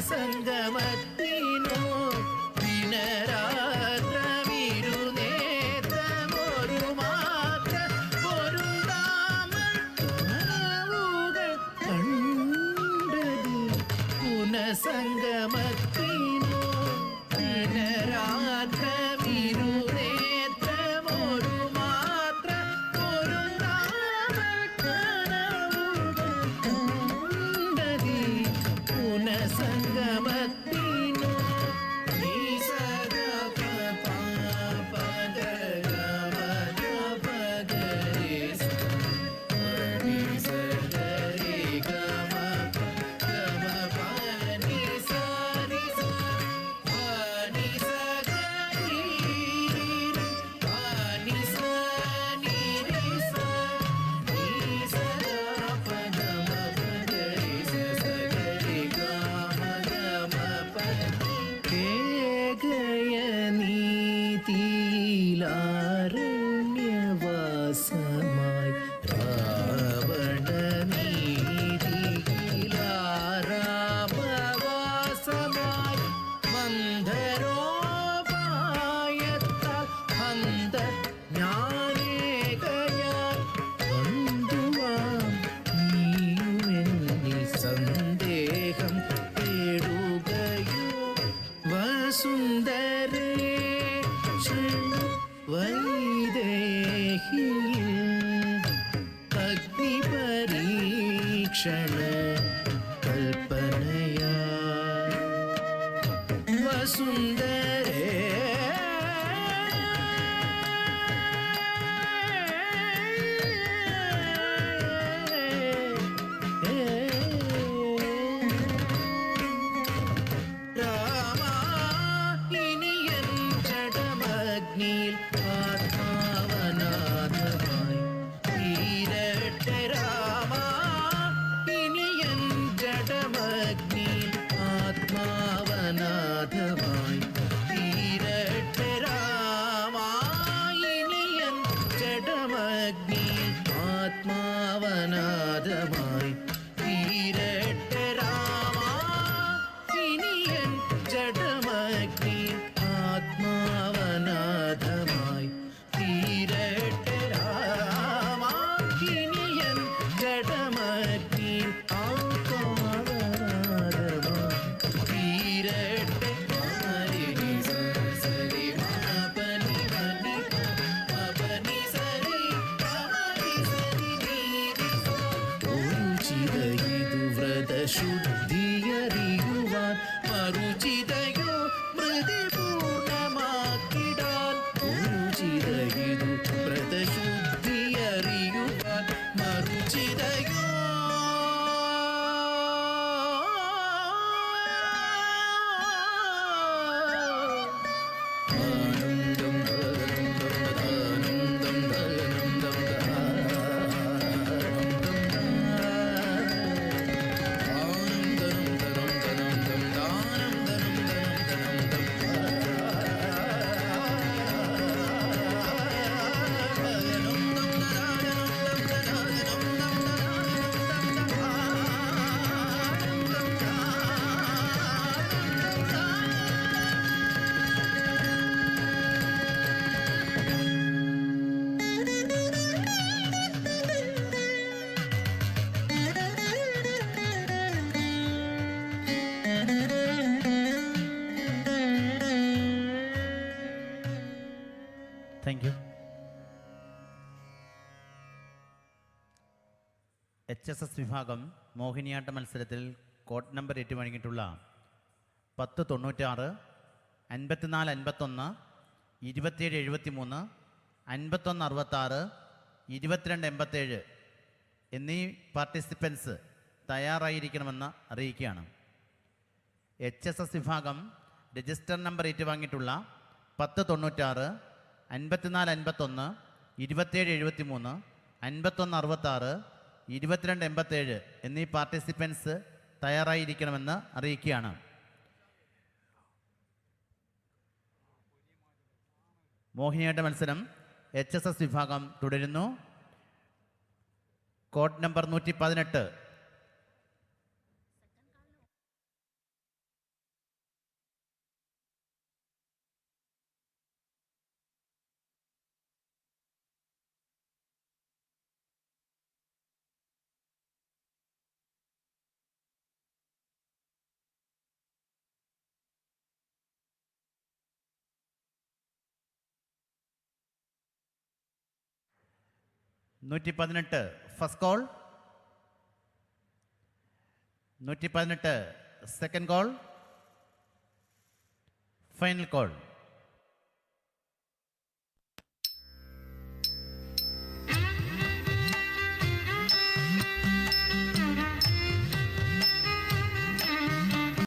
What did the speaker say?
சங்கமத்தினோ தினராத்திர விருநேத்தமொரு மாத்திர பொருந்தாமல் உணவுகள் கண்டது புனசங்கமத்தில் Okay. क्षण ಕಲ್ಪನೆಯ ವಸುಂದ ജഡമഗ്നി ആത്മാവനാഥമായി തീരട്ടെ രാമ ഇനിയൻ ജഡമഗ്നി ആത്മാവനാഥമായി തീരട്ടെ ഹരി സരി thank you H S S വിഭാഗം മോഹിനിയാട്ട മത്സരത്തിൽ കോട്ട് നമ്പർ ഏറ്റുവാങ്ങിയിട്ടുള്ള പത്ത് തൊണ്ണൂറ്റാറ് അൻപത്തിനാല് അൻപത്തൊന്ന് ഇരുപത്തിയേഴ് എഴുപത്തി മൂന്ന് അൻപത്തൊന്ന് അറുപത്താറ് ഇരുപത്തിരണ്ട് എൺപത്തേഴ് എന്നീ പാർട്ടിസിപ്പൻസ് തയ്യാറായിരിക്കണമെന്ന് അറിയിക്കുകയാണ്. എച്ച് എസ് എസ് വിഭാഗം രജിസ്റ്റർ നമ്പർ ഏറ്റുവാങ്ങിയിട്ടുള്ള പത്ത് തൊണ്ണൂറ്റാറ് അൻപത്തിനാല് അൻപത്തൊന്ന് ഇരുപത്തേഴ് എഴുപത്തി മൂന്ന് അൻപത്തൊന്ന് അറുപത്താറ് ഇരുപത്തിരണ്ട് എൺപത്തേഴ് എന്നീ പാർട്ടിസിപ്പൻസ് തയ്യാറായിരിക്കണമെന്ന് അറിയിക്കുകയാണ്. മോഹിനിയാട്ട മത്സരം എച്ച് എസ് എസ് വിഭാഗം തുടരുന്നു. കോഡ് നമ്പർ നൂറ്റി പതിനെട്ട് നൂറ്റി പതിനെട്ട് ഫസ്റ്റ് കോൾ നൂറ്റി പതിനെട്ട് സെക്കൻഡ് കോൾ ഫൈനൽ കോൾ